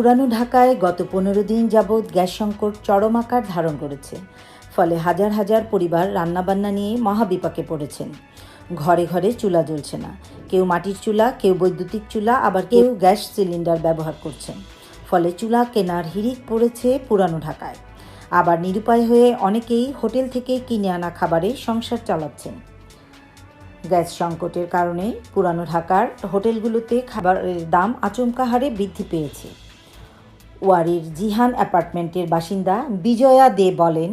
পুরানো ঢাকায় গত পনেরো দিন যাবৎ গ্যাস সংকট চরম আকার ধারণ করেছে। ফলে হাজার হাজার পরিবার রান্নাবান্না নিয়ে মহাবিপাকে পড়েছেন। ঘরে ঘরে চুলা জ্বলছে না। কেউ মাটির চুলা, কেউ বৈদ্যুতিক চুলা, আবার কেউ গ্যাস সিলিন্ডার ব্যবহার করছেন। ফলে চুলা কেনার হিড়িক পড়েছে পুরানো ঢাকায়। আবার নিরুপায় হয়ে অনেকেই হোটেল থেকে কিনে আনা খাবারে সংসার চালাচ্ছেন। গ্যাস সংকটের কারণে পুরানো ঢাকার হোটেলগুলোতে খাবারের দাম আচমকা হারে বৃদ্ধি পেয়েছে। ওয়ারির জিহান অ্যাপার্টমেন্টের বাসিন্দা বিজয়া দে বলেন,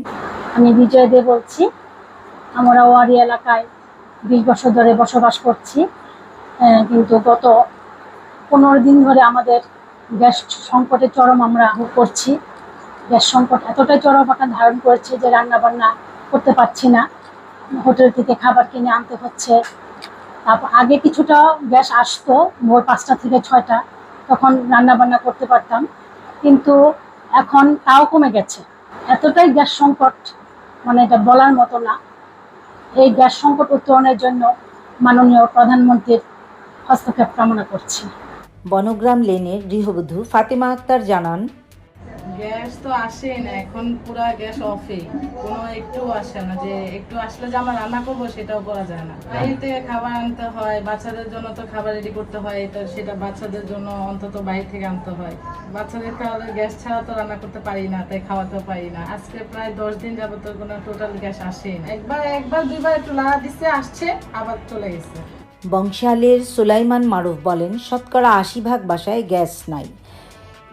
আমি বিজয় দে বলছি। আমরা ওয়ারি এলাকায় বিশ বছর ধরে বসবাস করছি। কিন্তু গত পনেরো দিন ধরে আমাদের গ্যাস সংকটে চরম আমরা করছি। গ্যাস সংকট এতটাই চরম আকার ধারণ করেছে যে রান্না বান্না করতে পারছি না। হোটেল থেকে খাবার কিনে আনতে হচ্ছে। তারপর আগে কিছুটা গ্যাস আসতো, ভোর পাঁচটা থেকে ছয়টা। তখন রান্না বান্না করতে পারতাম। কিন্তু এখন তাও কমে গেছে। এতটাই গ্যাস সংকট মানে এটা বলার মতো না। এই গ্যাস সংকট উত্তরণের জন্য মাননীয় প্রধানমন্ত্রীর হস্তক্ষেপ কামনা করছি। বনগ্রাম লেনের গৃহবধূ ফাতেমা আক্তার জানান গ্যাস তো আসে না, এখন পুরা গ্যাস অফে কোনো একটু আসে না যে একটু আসলে যে আমরা রান্না করব সেটাও করা যায় না। বাইরে থেকে খাবার আনতে হয়, বাচ্চাদের জন্য তো খাবার রেডি করতে হয়, এটা সেটা বাচ্চাদের জন্য অন্তত বাইরে থেকে আনতে হয়। বাচ্চাদের তাহলে গ্যাস ছাড়া তো রান্না করতে পারি না, তাই খাওয়াতেও পারি না। আজকে প্রায় দশ দিন যাবত কোনো টোটাল গ্যাস আসেই না। একবার একবার, দুইবার একটু লাড়া দিচ্ছে, আসছে, আবার চলে গেছে। বংশালের সুলাইমান মারুফ বলেন, শতকরা আশি ভাগ বাসায় গ্যাস নাই।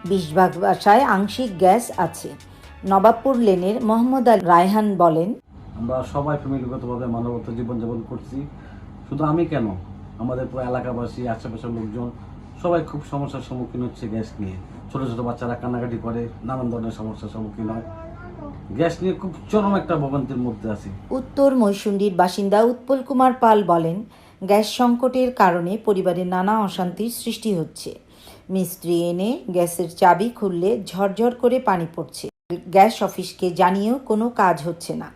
বিশ ভাগ বাসায় আংশিক গ্যাস আছে। নবাবপুর লেনের মোহাম্মদ আল রায়হান বলেন আমরা সবাই ফ্যামিলিগতভাবে মানবত জীবনযাপন করছি। শুধু আমি কেন? আমাদের পুরো এলাকাবাসী আশেপাশের লোকজন সবাই খুব সমস্যার সম্মুখীন হচ্ছে গ্যাস নিয়ে। ছোট ছোট বাচ্চারা কান্নাকাটি করে নানান ধরনের সমস্যার সম্মুখীন হয়। গ্যাস নিয়ে খুব চরম একটা ভোগান্তির মধ্যে আছি। উত্তর মৈশুণ্ডির বাসিন্দা উৎপল কুমার পাল বলেন গ্যাস সংকটের কারণে পরিবারে নানা অশান্তির সৃষ্টি হচ্ছে। মিস্ত্রি এনে গ্যাসের চাবি খুললে ঝরঝর করে পানি পড়ছে। গ্যাস অফিসকে জানিয়েও কোনো কাজ হচ্ছে না।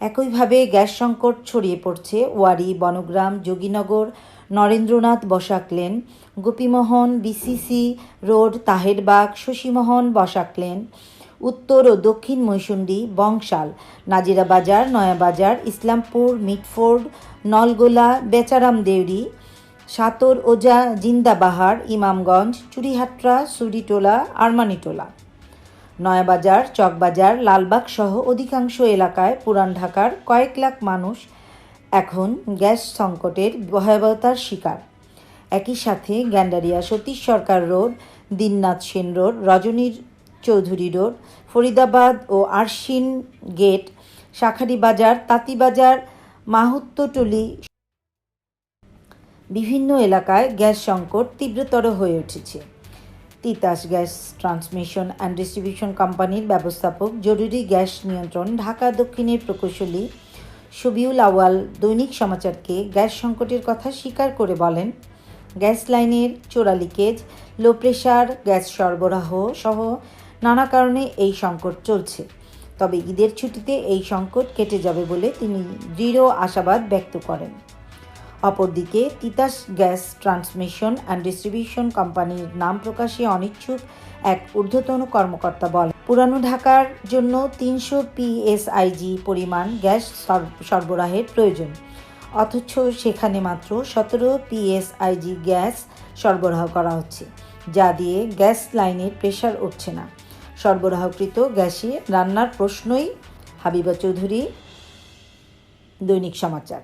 একইভাবে গ্যাস সংকট ছড়িয়ে পড়ছে Wari, Banagram, Joginagar, Narendranath Basak lane, Gopimohan BCC road, Taherbagh, Shashimohan Basak lane, উত্তর ও দক্ষিণ মৈশুণ্ডি বংশাল নাজিরা বাজার নয়াবাজার, ইসলামপুর, মিটফোর্ড, নলগোলা, বেচারাম দেউরি সাতর ওজা জিন্দাবাহার, ইমামগঞ্জ, চুরিহাট্রা, সুরিটোলা, আরমানিটোলা। নয়াবাজার, চকবাজার, লালবাগ সহ অধিকাংশ এলাকায় পুরান ঢাকার কয়েক লাখ মানুষ এখন গ্যাস সংকটের ভয়াবহতার শিকার। একই সাথে গ্যান্ডারিয়া সতীশ সরকার রোড, দিননাথ সেন রোড রজনীর চৌধুরী রোড, ফরিদাবাদ ও আরশিন গেট শাখারি বাজার তাঁতিবাজার মাহুত্তটলি বিভিন্ন এলাকায় গ্যাস সংকট তীব্রতর হয়ে উঠেছে। Titas gas transmission and distribution কোম্পানির ব্যবস্থাপক জরুরি গ্যাস নিয়ন্ত্রণ ঢাকা দক্ষিণের প্রকৌশলী শবিউল আওয়াল দৈনিক সমাচারকে গ্যাস সংকটের কথা স্বীকার করে বলেন, গ্যাস লাইনের চোরা লিকেজ, লো প্রেশার গ্যাস সরবরাহ সহ নানা কারণে এই সংকট চলছে। তবে ঈদের ছুটিতে এই সংকট কেটে যাবে বলে তিনি দৃঢ় আশাবাদ ব্যক্ত করেন। অপরদিকে Titas gas transmission and distribution কোম্পানির নাম প্রকাশে অনিচ্ছুক এক ঊর্ধ্বতন কর্মকর্তা বলেন। পুরানো ঢাকার জন্য তিনশো পিএসআইজি পরিমাণ গ্যাস সর- সরবরাহের প্রয়োজন। অথচ সেখানে মাত্র সতেরো পিএসআইজি গ্যাস সরবরাহ করা হচ্ছে, যা দিয়ে গ্যাস লাইনের প্রেশার উঠছে না। সরবরাহকৃত গ্যাসে রান্নার প্রশ্নই হাবিবা চৌধুরী, দৈনিক সমাচার।